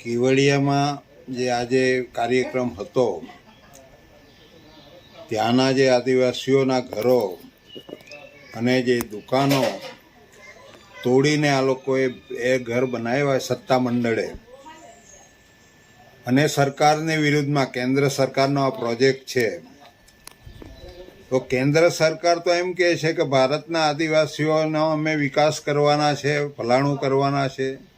કેવડિયામાં જે આજે કાર્યક્રમ હતો, ત્યાંના જે આદિવાસીઓના ઘરો અને જે દુકાનો તોડીને આ લોકોએ એ ઘર બનાવ્યા સત્તા મંડળે. અને સરકારની વિરુદ્ધમાં કેન્દ્ર સરકારનો આ પ્રોજેક્ટ છે. તો કેન્દ્ર સરકાર તો એમ કહે છે કે ભારતના આદિવાસીઓનો અમે વિકાસ કરવાના છે ભલાણું કરવાના છે.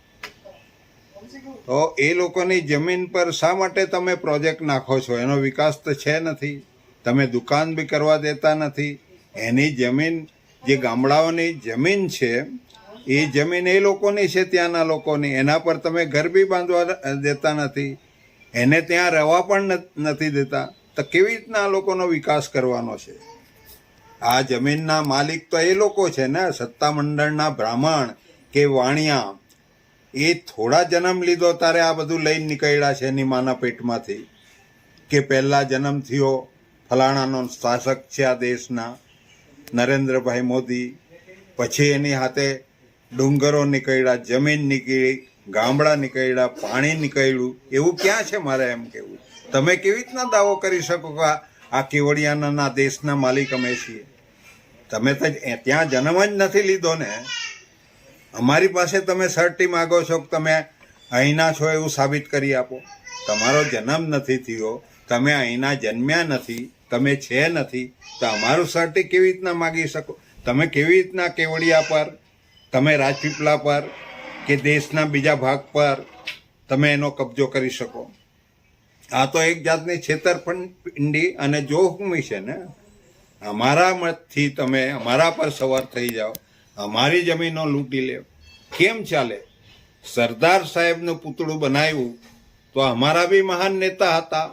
તો એ લોકોની જમીન પર શા માટે તમે પ્રોજેક્ટ નાખો છો? એનો વિકાસ તો છે નથી. તમે દુકાન બી કરવા દેતા નથી. એની જમીન, જે ગામડાઓની જમીન છે, એ જમીન એ લોકોની છે ત્યાંના લોકોની. એના પર તમે ઘર બી બાંધવા દેતા નથી. એને ત્યાં રહેવા પણ નથી દેતા. તો કેવી રીતના આ લોકોનો વિકાસ કરવાનો છે? આ જમીનના માલિક તો એ લોકો છે ને? સત્તામંડળના બ્રાહ્મણ કે વાણિયા એ થોડા જન્મ લીધો તારે આ બધું લઈને નીકળ્યા છે એની માના પેટમાંથી. કે પહેલા જન્મ થયો ફલાણાનો શાસક છે આ દેશના, નરેન્દ્રભાઈ મોદી. પછી એની હાથે ડુંગરો નીકળ્યા, જમીન નીકળી, ગામડા નીકળ્યા, પાણી નીકળ્યું. એવું ક્યાં છે મારે એમ કેવું? તમે કેવી રીતના દાવો કરી શકો કે આ- કેવડિયાના દેશના માલિક અમે છીએ? તમે તો ત્યાં જન્મ જ નથી લીધો ને. અમારી પાસે તમે સર્ટી માગો છો કે તમે અહીંના છો એવું સાબિત કરી આપો. તમારો જન્મ નથી થયો, તમે અહીંના જન્મ્યા નથી, તમે છે નથી, તો અમારું સર્ટી કેવી રીતના માગી શકો? તમે કેવી રીતના કેવડિયા પર, તમે રાજપીપળા પર કે દેશના બીજા ભાગ પર તમે એનો કબજો કરી શકો? આ તો એક જાતની છેતરપિંડી અને જોખમી છે ને? અમારા મતથી તમે, અમારા પર સવાર થઈ જાઓ. અમારી જમીનો લૂંટી લે. કેમ ચાલે? સરદાર સાહેબનું પૂતળું બનાવ્યું તો અમારા બી મહાન નેતા હતા.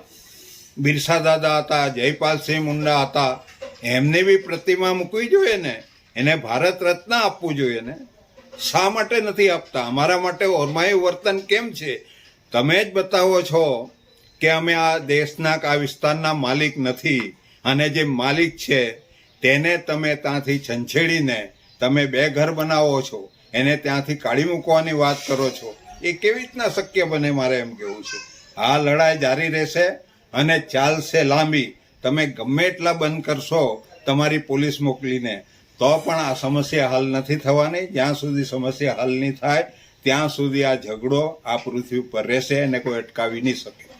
બિરસા દાદા હતા જયપાલસિંહ મુંડા હતા. એમને બી પ્રતિમા મૂકવી જોઈએ ને? એને ભારત રત્ન આપવું જોઈએ ને? શા માટે નથી આપતા? અમારા માટે ઓરમાયું વર્તન કેમ છે? તમે જ બતાવો છો કે અમે આ દેશના આ વિસ્તારના માલિક નથી. અને જે માલિક છે, તેને તમે ત્યાંથી છંછેડીને તમે બે ઘર બનાવો છો, એને ત્યાંથી કાઢી મૂકવાની વાત કરો છો, એ કેવી રીતના શક્ય બને મારે એમ કેવું છે? આ લડાઈ જારી રહેશે અને ચાલશે લાંબી. તમે ગમે એટલા બંધ કરશો તમારી પોલીસ મોકલીને, તો પણ આ સમસ્યા હલ નથી થવાની. જ્યાં સુધી સમસ્યા હલ નહીં થાય, ત્યાં સુધી આ ઝઘડો આ પૃથ્વી ઉપર રહેશે અને કોઈ અટકાવી નહીં શકે.